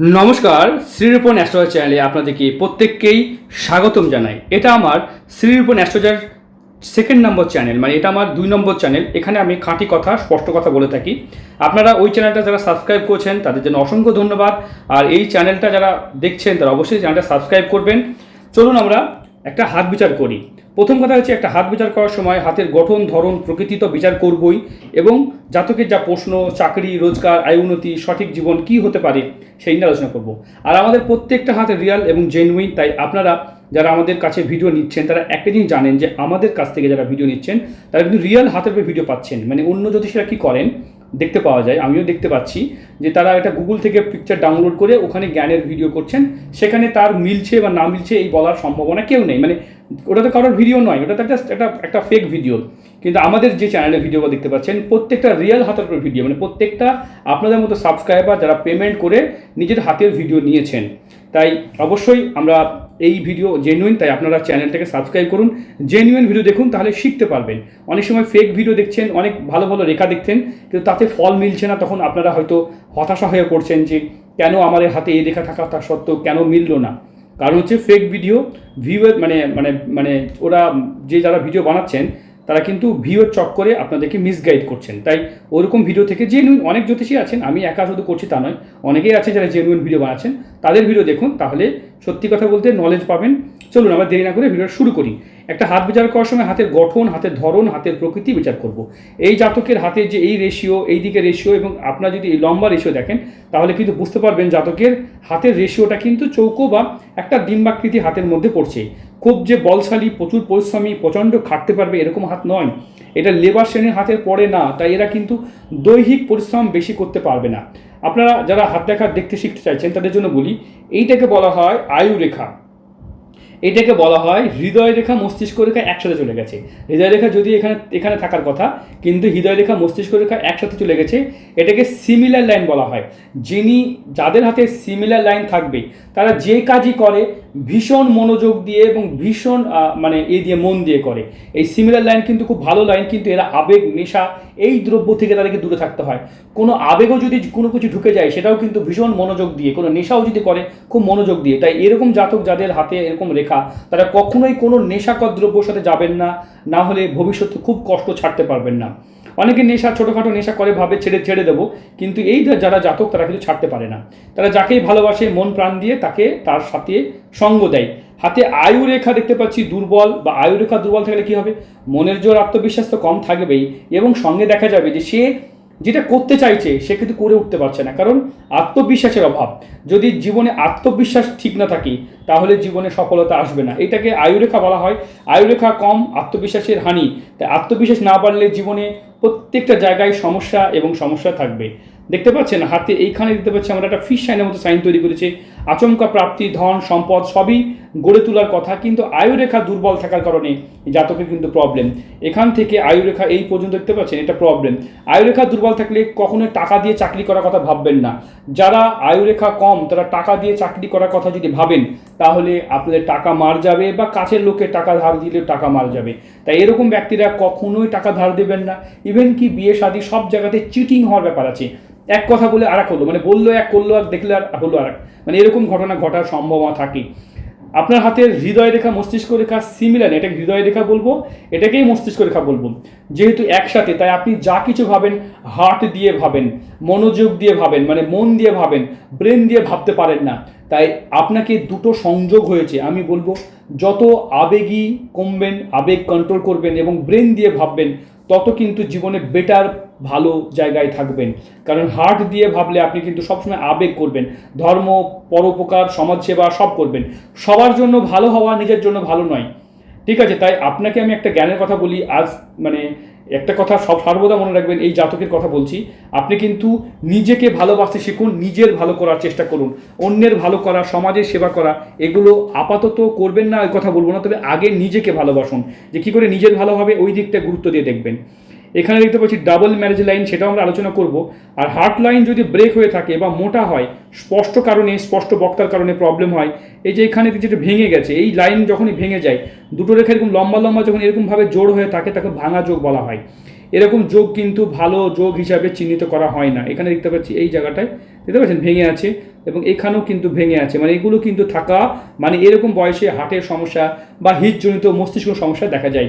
নমস্কার শ্রীরূপন অ্যাস্ট্রোলজার চ্যানেলে আপনাদেরকে প্রত্যেককেই স্বাগতম জানাই। এটা আমার Shrirupan astrologer second number channel মানে এটা আমার দুই নম্বর চ্যানেল এখানে আমি খাঁটি কথা, স্পষ্ট কথা বলে থাকি। আপনারা ওই চ্যানেলটা যারা সাবস্ক্রাইব করছেন, তাদের জন্য অসংখ্য ধন্যবাদ। আর এই চ্যানেলটা যারা দেখছেন, তারা অবশ্যই চ্যানেলটা সাবস্ক্রাইব করবেন। চলুন আমরা একটা হাত বিচার করি। প্রথম কথা হচ্ছে একটা হাত বিচার করার সময় হাতের গঠন, ধরন, প্রকৃতি তো বিচার করবই এবং জাতকের যা প্রশ্ন, চাকরি, রোজগার, আয় উন্নতি, সঠিক জীবন কি হতে পারে সেই নিয়ে আলোচনা করব। আর আমাদের প্রত্যেকটা হাতে রিয়াল এবং জেনুইন তাই আপনারা যারা আমাদের কাছে ভিডিও নিচ্ছেন, তারা একটা জিনিস জানেন যে আমাদের কাছ থেকে যারা ভিডিও নিচ্ছেন, তারা কিন্তু রিয়েল হাতের উপরে ভিডিও পাচ্ছেন। মানে অন্য জ্যোতিষীরা কী করেন? দেখতে পাওয়া যায়, আমিও দেখতে পাচ্ছি যে তারা এটা গুগল থেকে পিকচার ডাউনলোড করে ওখানে জ্ঞানের ভিডিও করছেন। সেখানে তার মিলছে বা না মিলছে এই বলার সম্ভাবনা কেউ নেই। মানে ওটা তো কারোর ভিডিও নয়, ওটা তো একটা একটা একটা ফেক ভিডিও কিন্তু আমাদের যে চ্যানেলে ভিডিও দেখতে পাচ্ছেন, প্রত্যেকটা রিয়েল হাতের উপর ভিডিও মানে প্রত্যেকটা আপনাদের মতো সাবস্ক্রাইবার যারা পেমেন্ট করে নিজের হাতের ভিডিও নিয়েছেন। তাই অবশ্যই আমরা এই ভিডিও জেনুইন তাই আপনারা চ্যানেলটাকে সাবস্ক্রাইব করুন। জেনুইন ভিডিও দেখুন, তাহলে শিখতে পারবেন। অনেক সময় ফেক ভিডিও দেখছেন, অনেক ভালো ভালো রেখা দেখছেন, কিন্তু তাতে ফল মিলছে না, তখন আপনারা হয়তো হতাশা হয়ে পড়ছেন যে কেন আমার হাতে এই রেখা থাকা তা সত্ত্বেও কেন মিলল না। কারণ হচ্ছে ফেক ভিডিও ভিউয়ের মানে মানে মানে ওরা যে যারা ভিডিও বানাচ্ছেন তারা কিন্তু ভিউয়ের চক্করে আপনাদেরকে মিসগাইড করছেন। তাই ওরকম ভিডিও থেকে জেনুইন অনেক জ্যোতিষী আছেন, আমি একা শুধু করছি তা নয়, অনেকেই আছে যারা জেনুইন ভিডিও বানাচ্ছেন, তাদের ভিডিও দেখুন, তাহলে সত্যি কথা বলতে নলেজ পাবেন। চলুন আমরা দেরি না করে ভিডিও শুরু করি। একটা হাত বিচার করার সময় হাতের গঠন, হাতের ধরন, হাতের প্রকৃতি বিচার করব। এই জাতকের হাতের যে এই রেশিও এই দিকে রেশিও এবং আপনারা যদি এই লম্বা রেশিও দেখেন, তাহলে কিন্তু বুঝতে পারবেন জাতকের হাতের রেশিওটা কিন্তু চৌকো বা একটা ডিম্বাকৃতি হাতের মধ্যে পড়ছে। খুব যে বলশালী, প্রচুর পরিশ্রমী, প্রচণ্ড খাটতে পারবে এরকম হাত নয়। এটা লেবার শ্রেণির হাতের পড়ে না, তাই এরা কিন্তু দৈহিক পরিশ্রম বেশি করতে পারবে না। আপনারা যারা হাত দেখা দেখতে শিখতে চাইছেন, তাদের জন্য বলি, এইটাকে বলা হয় আয়ু রেখা। এটাকে বলা হয় হৃদয় রেখা মস্তিষ্ক রেখা একসাথে চলে গেছে। হৃদয় রেখা যদি এখানে এখানে থাকার কথা, কিন্তু হৃদয় রেখা মস্তিষ্ক রেখা একসাথে চলে গেছে, এটাকে সিমিলার লাইন বলা হয়। যিনি যাদের হাতে সিমিলার লাইন থাকবে, তারা যে কাজই করে ভীষণ মনোযোগ দিয়ে এবং ভীষণ মানে এ দিয়ে মন দিয়ে করে। এই সিমিলার লাইন কিন্তু খুব ভালো লাইন কিন্তু এরা আবেগ, নেশা, এই দ্রব্য থেকে তাদেরকে দূরে থাকতে হয়। কোনো আবেগও যদি কোনো কিছু ঢুকে যায়, সেটাও কিন্তু ভীষণ মনোযোগ দিয়ে, কোনো নেশাও যদি করে, খুব মনোযোগ দিয়ে। তাই এরকম জাতক যাদের হাতে এরকম রেখা, তারা কখনোই কোনো নেশাকর দ্রব্যর সাথে যাবেন না না হলে ভবিষ্যতে খুব কষ্ট ছাড়তে পারবেন না। অনেকে নেশা, ছোটোখাটো নেশা করে ভাবে, ছেড়ে ছেড়ে দেবো। কিন্তু এই যারা জাতক, তারা কিন্তু ছাড়তে পারে না। তারা যাকেই ভালোবাসে, মন প্রাণ দিয়ে তাকে তার সাথে সঙ্গ দেয়। হাতে আয়ু রেখা দেখতে পাচ্ছি দুর্বল, বা আয়ু রেখা দুর্বল থাকলে কী হবে? মনের জোর আত্মবিশ্বাস তো কম থাকবেই। এবং সঙ্গে দেখা যাবে যে সে যেটা করতে চাইছে, সে কিন্তু করে উঠতে পারছে না। কারণ আত্মবিশ্বাসের অভাব। যদি জীবনে আত্মবিশ্বাস ঠিক না থাকে, তাহলে জীবনে সফলতা আসবে না। এটাকে আয়ুরেখা বলা হয়। আয়ুরেখা কম, আত্মবিশ্বাসের হানি। তাই আত্মবিশ্বাস না বাড়লে জীবনে প্রত্যেকটা জায়গায় সমস্যা এবং সমস্যা থাকবে। দেখতে পাচ্ছেন, হাতে এইখানে দিতে পাচ্ছি, আমরা একটা ফিশ সাইনের মতো সাইন তৈরি করেছে। আচমকা প্রাপ্তি, ধন, সম্পদ সবই গড়ে তোলার কথা, কিন্তু আয়ুরেখা দুর্বল থাকার কারণে জাতকের কিন্তু প্রবলেম এখান থেকে আয়ুরেখা এই পর্যন্ত দেখতে পাচ্ছেন, এটা প্রবলেম আয়ুরেখা দুর্বল থাকলে কখনো টাকা দিয়ে চাকরি করার কথা ভাববেন না। যারা আয়ুরেখা কম, তারা টাকা দিয়ে চাকরি করার কথা যদি ভাবেন, তাহলে আপনাদের টাকা মার যাবে বা কাছের লোকে টাকা ধার দিলে টাকা মার যাবে। তাই এরকম ব্যক্তিরা কখনোই টাকা ধার দেবেন না। ইভেন কি বিয়ে, শাদী সব জায়গাতে চিটিং হওয়ার ব্যাপার আছে। এক কথা বলে আর এক হলো মানে বলল এক, করল আর দেখলে আর হলো আর মানে এরকম ঘটনা ঘটার সম্ভাবনা থাকে আপনার হাতের হৃদয় রেখা, মস্তিষ্ক রেখা সিমিলার এটাকে হৃদয় রেখা বলব, এটাকেই মস্তিষ্ক রেখা বলব। যেহেতু একসাথে, তাই আপনি যা কিছু ভাবেন হার্ট দিয়ে ভাবেন, মনোযোগ দিয়ে ভাবেন মানে মন দিয়ে ভাবেন ব্রেন দিয়ে ভাবতে পারেন না। তাই আপনাকে দুটো সংযোগ হয়েছে, আমি বলব, যত আবেগই কমবেন, আবেগ কন্ট্রোল করবেন এবং ব্রেন দিয়ে ভাববেন, তত কিন্তু জীবনে বেটার ভালো জায়গায় থাকবেন। কারণ হার্ট দিয়ে ভাবলে আপনি কিন্তু সবসময় আবেগ করবেন। ধর্ম, পরোপকার, সমাজসেবা সব করবেন। সবার জন্য ভালো হওয়া নিজের জন্য ভালো নয়। ঠিক আছে, তাই আপনাকে আমি একটা জ্ঞানের কথা বলি। আজ মানে একটা কথা সব সর্বদা মনে রাখবেন, এই জাতকের কথা বলছি। আপনি কিন্তু নিজেকে ভালোবাসতে শিখুন, নিজের ভালো করার চেষ্টা করুন। অন্যের ভালো করা, সমাজের সেবা করা, এগুলো আপাতত করবেন না ওই কথা বলব না। তবে আগে নিজেকে ভালোবাসুন। যে কী করে নিজের ভালো হবে, ওই দিকটা গুরুত্ব দিয়ে দেখবেন। এখানে দেখতে পাচ্ছি ডাবল ম্যারেজ লাইন সেটাও আমরা আলোচনা করব। আর হার্ট লাইন যদি ব্রেক হয়ে থাকে বা মোটা হয়, স্পষ্ট কারণে, স্পষ্ট বক্তার কারণে প্রবলেম হয়। এই যে এখানে যেটা ভেঙে গেছে, এই লাইন যখনই ভেঙে যায়, দুটো রেখা এরকম লম্বা লম্বা যখন এরকমভাবে জোড় হয়ে থাকে, তাকে ভাঙা যোগ বলা হয়। এরকম যোগ কিন্তু ভালো যোগ হিসাবে চিহ্নিত করা হয় না। এখানে দেখতে পাচ্ছি এই জায়গাটায়, দেখতে পাচ্ছেন? ভেঙে আছে এবং এখানেও কিন্তু ভেঙে আছে। মানে এগুলো কিন্তু থাকা মানে এরকম বয়সে হার্টের সমস্যা বা হৃদজনিত মস্তিষ্ক সমস্যা দেখা যায়।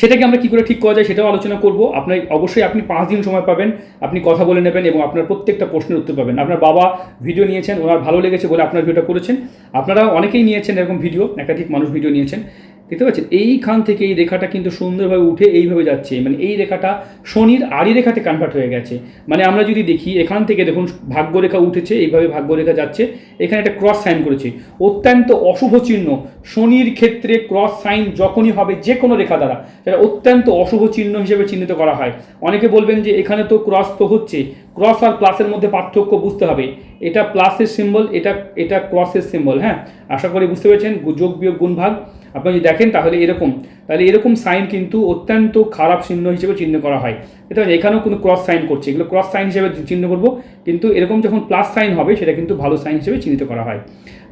সেটাকে আমরা কী করে ঠিক করা যায় সেটাও আলোচনা করব। আপনার অবশ্যই আপনি পাঁচ দিন সময় পাবেন, আপনি কথা বলে নেবেন এবং আপনার প্রত্যেকটা প্রশ্নের উত্তর পাবেন। আপনার বাবা ভিডিও নিয়েছেন, ওনার ভালো লেগেছে বলে আপনার ভিডিওটা করেছেন। আপনারা অনেকেই নিয়েছেন এরকম ভিডিও একাধিক মানুষ ভিডিও নিয়েছেন। দেখতে পাচ্ছেন? এইখান থেকে এই রেখাটা কিন্তু সুন্দরভাবে উঠে এইভাবে যাচ্ছে। মানে এই রেখাটা শনির আড়ি রেখাতে কনভার্ট হয়ে গেছে। মানে আমরা যদি দেখি, এখান থেকে দেখুন ভাগ্যরেখা উঠেছে, এইভাবে ভাগ্যরেখা যাচ্ছে। এখানে একটা ক্রস সাইন করেছে। অত্যন্ত অশুভ চিহ্ন। শনির ক্ষেত্রে ক্রস সাইন যখনই হবে যে কোনো রেখা দ্বারা, সেটা অত্যন্ত অশুভ চিহ্ন হিসেবে চিহ্নিত করা হয়। অনেকে বলবেন যে এখানে তো ক্রস তো হচ্ছে। ক্রস আর প্লাসের মধ্যে পার্থক্য বুঝতে হবে। এটা প্লাসের সিম্বল এটা এটা ক্রসের সিম্বল হ্যাঁ? আশা করি বুঝতে পেরেছেন। যোগ বিয়োগ গুণ ভাগ আপনি যদি দেখেন তাহলে এরকম তাহলে এরকম সাইন কিন্তু অত্যন্ত খারাপ চিহ্ন হিসেবে চিহ্ন করা হয়। এটা এখানেও কোনো ক্রস সাইন করছে, এগুলো ক্রস সাইন হিসেবে চিহ্ন করব, কিন্তু এরকম যখন প্লাস সাইন হবে, সেটা কিন্তু ভালো সাইন হিসেবে চিহ্নিত করা হয়।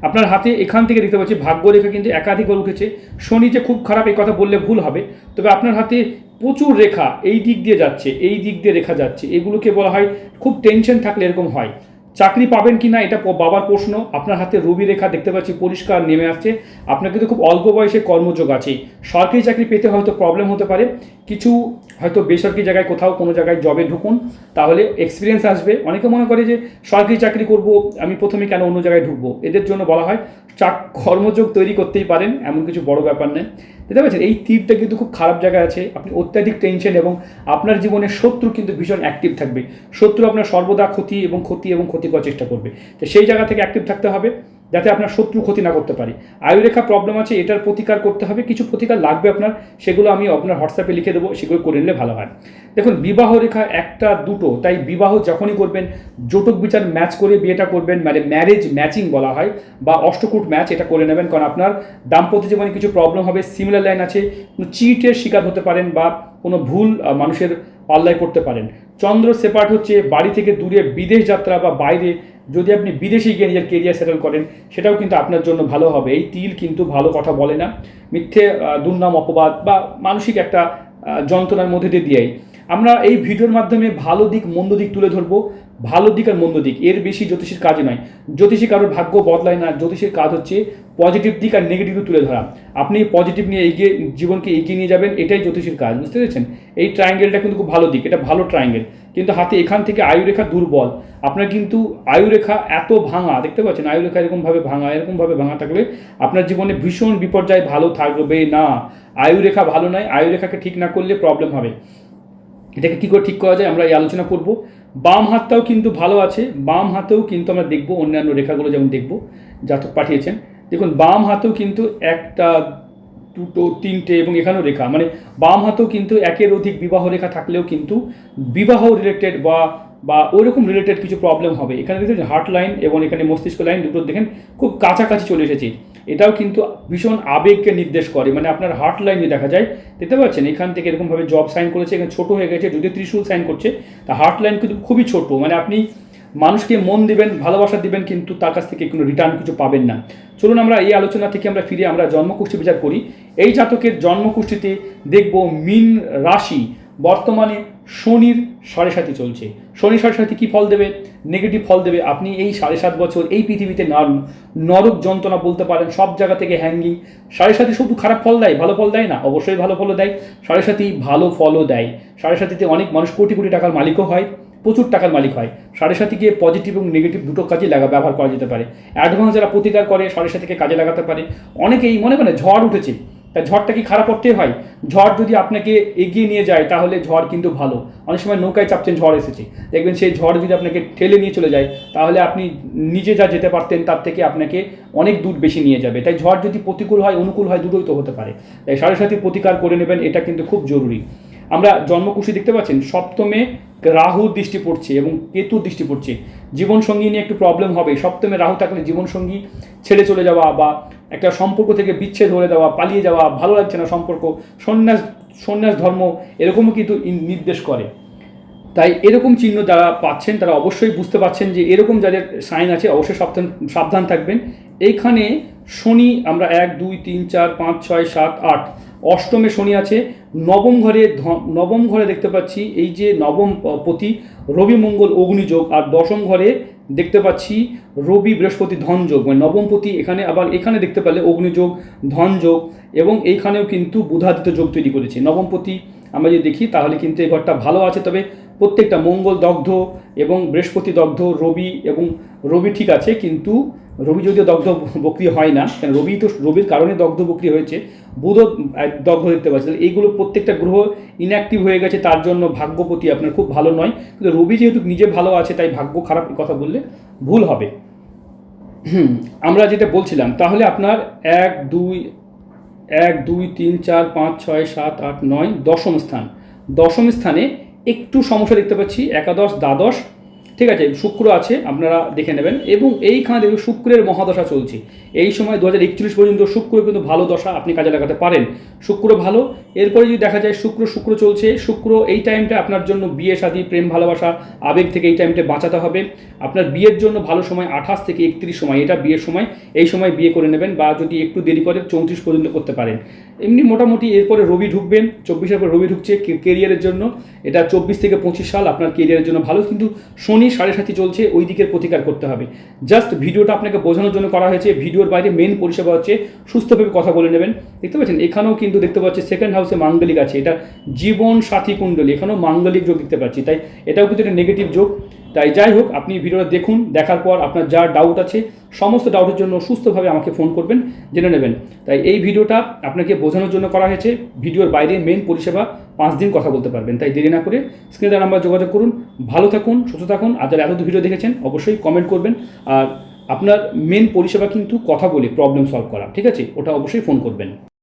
আপনার হাতে এখান থেকে দেখতে পাচ্ছি ভাগ্যরেখা কিন্তু একাধিকবার উঠেছে। শনি যে খুব খারাপ, এই কথা বললে ভুল হবে, তবে আপনার হাতে প্রচুর রেখা, এই দিক দিয়ে যাচ্ছে, এই দিক দিয়ে রেখা যাচ্ছে, এগুলোকে বলা হয় খুব টেনশন থাকলে এরকম হয়। চাকরি পাবেন কি না এটা বাবার প্রশ্ন। আপনার হাতে রবি রেখা দেখতে পাচ্ছি, পরিষ্কার নেমে আসছে। আপনার কিন্তু খুব অল্প বয়সে কর্মযোগ আছে। সরকারি চাকরি পেতে হয়তো প্রবলেম হতে পারে। কিছু হয়তো বেসরকারি জায়গায় কোথাও কোনো জায়গায় জবে ঢুকুন, তাহলে এক্সপিরিয়েন্স আসবে। অনেকে মনে করে যে, সরকারি চাকরি করব, আমি প্রথমে কেন অন্য জায়গায় ঢুকবো? এদের জন্য বলা হয়, চাক কর্মযোগ তৈরি করতেই পারেন, এমন কিছু বড় ব্যাপার নেই বুঝতে পারছেন এই তীরটা কিন্তু খুব খারাপ জায়গায় আছে। আপনি অত্যাধিক টেনশন এবং আপনার জীবনে শত্রু কিন্তু ভীষণ অ্যাক্টিভ থাকবে। শত্রু আপনার সর্বদা ক্ষতি এবং ক্ষতি এবং ক্ষতি করার চেষ্টা করবে। তো সেই জায়গা থেকে অ্যাক্টিভ থাকতে হবে। যাতে আপনার শত্রু ক্ষতি না করতে পারে। আয়ুরেখা প্রবলেম আছে, এটার প্রতিকার করতে হবে। কিছু প্রতিকার লাগবে আপনার, সেগুলো আমি আপনার হোয়াটসঅ্যাপে লিখে দেবো, সেগুলো করে নিলে ভালো হয়। দেখুন, বিবাহ রেখা একটা, দুটো, তাই বিবাহ যখনই করবেন, জটক বিচার ম্যাচ করে বিয়েটা করবেন মানে ম্যারেজ ম্যাচিং বলা হয়, বা অষ্টকূট ম্যাচ এটা করে নেবেন, কারণ আপনার দাম্পত্য জীবনে কিছু প্রবলেম হবে সিমিলার লাইন আছে চিটের শিকার হতে পারেন, বা কোনো ভুল মানুষের পাল্লায় পড়তে পারেন। চন্দ্র সেপার্ট হচ্ছে বাড়ি থেকে দূরে বিদেশ যাত্রা বা বাইরে যদি আপনি বিদেশে গিয়ে নিজের কেরিয়ার সেটেল করেন, সেটাও কিন্তু আপনার জন্য ভালো হবে। এই তিল কিন্তু ভালো কথা বলে না। মিথ্যে দুর্নাম, অপবাদ বা মানসিক একটা যন্ত্রণার মধ্যে দিয়ে দিয়েই। আমরা এই ভিডিওর মাধ্যমে ভালো দিক, মন্দ দিক তুলে ধরবো। ভালো দিক আর মন্দ দিক। এর বেশি জ্যোতিষীর কাজ নয়। জ্যোতিষী কারোর ভাগ্য বদলায় না। জ্যোতিষীর কাজ হচ্ছে পজিটিভ দিক আর নেগেটিভ তুলে ধরা। আপনি পজিটিভ নিয়ে এগিয়ে, জীবনকে এগিয়ে নিয়ে যাবেন। এটাই জ্যোতিষীর কাজ। বুঝতে পেরেছেন? এই ট্রায়াঙ্গেলটা কিন্তু খুব ভালো দিক। এটা ভালো ট্রায়াঙ্গেল কিন্তু হাতে এখান থেকে আয়ুরেখা দুর্বল। আপনার কিন্তু আয়ুরেখা এত ভাঙা, দেখতে পাচ্ছেন? আয়ুরেখা এরকমভাবে ভাঙা এরকমভাবে ভাঙা থাকলে আপনার জীবনে ভীষণ বিপর্যয় ভালো থাকবে। না, আয়ুরেখা ভালো নয়। আয়ুরেখাকে ঠিক না করলে প্রবলেম হবে। এটাকে কী করে ঠিক করা যায়? আমরা এই আলোচনা করব। বাম হাতটাও কিন্তু ভালো আছে। বাম হাতেও কিন্তু আমরা দেখব অন্যান্য রেখাগুলো যেমন দেখব জাতক পাঠিয়েছেন। দেখুন, বাম হাতেও কিন্তু একটা দুটো, তিনটে এবং এখানেও রেখা। মানে বাম হাতেও কিন্তু একের অধিক বিবাহ রেখা থাকলেও কিন্তু বিবাহ রিলেটেড বা বা ওইরকম রিলেটেড কিছু প্রবলেম হবে। এখানে দেখছেন হার্ট লাইন এবং এখানে মস্তিষ্ক লাইন দুটো দেখেন খুব কাছাকাছি চলে এসেছে। এটাও কিন্তু ভীষণ আবেগকে নির্দেশ করে। মানে আপনার হার্ট লাইনে দেখা যায়, দেখতে পাচ্ছেন এখান থেকে এরকমভাবে জব সাইন করেছে, এখানে ছোটো হয়ে গেছে যদি ত্রিশূল সাইন করছে, তা হার্ট লাইন কিন্তু খুবই ছোটো। মানে আপনি মানুষকে মন দিবেন, ভালোবাসা দিবেন, কিন্তু তার কাছ থেকে কোনো রিটার্ন কিছু পাবেন না। চলুন আমরা এই আলোচনা থেকে আমরা ফিরে আমরা জন্মকুষ্ঠী বিচার করি। এই জাতকের জন্মকুষ্ঠীতে দেখব মিন রাশি বর্তমানে শনির সাড়ে সাথে চলছে। শনি সাড়ে সাথে কী ফল দেবে? নেগেটিভ ফল দেবে। আপনি এই সাড়ে সাত বছর এই পৃথিবীতে নর- নরক যন্ত্রণা বলতে পারেন, সব জায়গা থেকে হ্যাঙ্গিং সাড়ে সাথে শুধু খারাপ ফল দেয়, ভালো ফল দেয় না? অবশ্যই ভালো ফলও দেয়। সাড়ে সাথী ভালো ফলও দেয়। সাড়ে সাথীতে অনেক মানুষ কোটি কোটি টাকার মালিকও হয়। প্রচুর টাকার মালিক হয়। সাড়ে সাথীকে পজিটিভ এবং নেগেটিভ দুটো কাজে লাগা ব্যবহার করা যেতে পারে। অ্যাডভান্স যারা প্রতিকার করে, সাড়ে সাথীকে কাজে লাগাতে পারে। অনেকেই মনে করেন ঝড় উঠেছে। তা ঝড়টা কি খারাপ অর্থে হয়? ঝড় যদি আপনাকে এগিয়ে নিয়ে যায়, তাহলে ঝড় কিন্তু ভালো। অনেক সময় নৌকায় চাপছেন, ঝড় এসেছে। দেখবেন সেই ঝড় যদি আপনাকে ঠেলে নিয়ে চলে যায়, তাহলে আপনি নিজে যা যেতে পারতেন, তার থেকে আপনাকে অনেক দূর বেশি নিয়ে যাবে। তাই ঝড় যদি প্রতিকূল হয়, অনুকূল হয়, দুটোই তো হতে পারে। তাই সাড়ে সাথী প্রতিকার করে নেবেন, এটা কিন্তু খুব জরুরি। আমরা জন্মকুশি দেখতে পাচ্ছেন? সপ্তমে রাহু দৃষ্টি পড়ছে এবং কেতু দৃষ্টি পড়ছে। জীবনসঙ্গী নিয়ে একটু প্রবলেম হবে। সপ্তমে রাহু থাকলে জীবনসঙ্গী ছেড়ে চলে যাওয়া বা একটা সম্পর্ক থেকে বিচ্ছেদ হয়ে দেওয়া পালিয়ে যাওয়া, ভালো লাগছে না সম্পর্ক, সন্ন্যাস সন্ন্যাস ধর্ম এরকমও কিন্তু নির্দেশ করে। তাই এরকম চিহ্ন যারা পাচ্ছেন, তারা অবশ্যই বুঝতে পারছেন যে এরকম যাদের সাইন আছে, অবশ্যই সাবধান সাবধান থাকবেন। এইখানে শনি আমরা এক, দুই, তিন, চার, পাঁচ, ছয়, সাত, আট অষ্টমে শনি আছে, নবম ঘরে নবম ঘরে দেখতে পাচ্ছি এই যে নবম পতি, রবি মঙ্গল অগ্নিযোগ আর দশম ঘরে দেখতে পাচ্ছি রবি বৃহস্পতি ধনযোগ মানে নবমপতি এখানে আবার এখানে দেখতে পেলে অগ্নিযোগ ধনযোগ এবং এইখানেও কিন্তু বুধাদিত্য যোগ তৈরি করেছে। নবমপতি আমরা যদি দেখি, তাহলে কিন্তু এই ঘরটা ভালো আছে, তবে প্রত্যেকটা মঙ্গল দগ্ধ এবং বৃহস্পতি দগ্ধ, রবি এবং রবি ঠিক আছে, কিন্তু রবি যদিও দগ্ধ বক্রি হয় না কারণ রবি তো রবির কারণে দগ্ধ বক্রি হয়েছে বুধও দগ্ধ দেখতে পাচ্ছি। এইগুলো প্রত্যেকটা গ্রহ ইনঅ্যাক্টিভ হয়ে গেছে তার জন্য ভাগ্যপতি আপনার খুব ভালো নয়। কিন্তু রবি যেহেতু নিজে ভালো আছে তাই ভাগ্য খারাপ কথা বললে ভুল হবে। হুম, আমরা যেটা বলছিলাম তাহলে আপনার এক দুই এক দুই তিন চার পাঁচ ছয় সাত আট নয় দশম স্থান। দশম স্থানে একটু সমস্যা দেখতে পাচ্ছি একাদশ দ্বাদশ ঠিক আছে, শুক্র আছে, আপনারা দেখে নেবেন। এবং এইখানে দেখুন, শুক্রের মহাদশা চলছে। এই সময় দু হাজার একচল্লিশ পর্যন্ত শুক্র কিন্তু ভালো দশা আপনি কাজে লাগাতে পারেন। শুক্র ভালো। এরপরে যদি দেখা যায়, শুক্র শুক্র চলছে। শুক্র এই টাইমটা আপনার জন্য বিয়ে, শাদী, প্রেম, ভালোবাসা, আবেগ থেকে এই টাইমটা বাঁচাতে হবে। আপনার বিয়ের জন্য ভালো সময় আঠাশ থেকে একত্রিশ সময়। এটা বিয়ের সময়। এই সময় বিয়ে করে নেবেন বা যদি একটু দেরি করে, চৌত্রিশ পর্যন্ত করতে পারেন। এমনি মোটামুটি এরপরে রবি ঢুকবেন। চব্বিশের পর রবি ঢুকছে কেরিয়ারের জন্য। এটা চব্বিশ থেকে পঁচিশ সাল আপনার কেরিয়ারের জন্য ভালো। কিন্তু শনি সাড়ে সাথী চলছে, ওই দিকের প্রতিকার করতে হবে। জাস্ট ভিডিওটা আপনাকে বোঝানোর জন্য করা হয়েছে, ভিডিওর বাইরে মেন পরিষেবা হচ্ছে সুস্থভাবে কথা বলে নেবেন। দেখতে পাচ্ছেন, এখানেও কিন্তু দেখতে পাচ্ছি সেকেন্ড হাউসে মাঙ্গলিক আছে, এটা জীবন সাথী কুণ্ডলী, এখানেও মাঙ্গলিক যোগ দেখতে পাচ্ছি, তাই এটাও কিন্তু একটা নেগেটিভ যোগ। তাই যাই হোক, আপনি ভিডিওটা দেখুন, দেখার পর আপনার যা ডাউট আছে, সমস্ত ডাউটের জন্য সুস্থভাবে আমাকে ফোন করবেন, জেনে নেবেন। তাই এই ভিডিওটা আপনাকে বোঝানোর জন্য করা হয়েছে, ভিডিওর বাইরে মেন পরিষেবা পাঁচ দিন কথা বলতে পারবেন। তাই দেরি না করে স্ক্রিনে নাম্বার যোগাযোগ করুন, ভালো থাকুন, সুস্থ থাকুন। আর যারা এত ভিডিও দেখেছেন, অবশ্যই কমেন্ট করবেন। আর আপনার মেন পরিষেবা কিন্তু কথা বলে প্রবলেম সলভ করা, ঠিক আছে? ওটা অবশ্যই ফোন করবেন।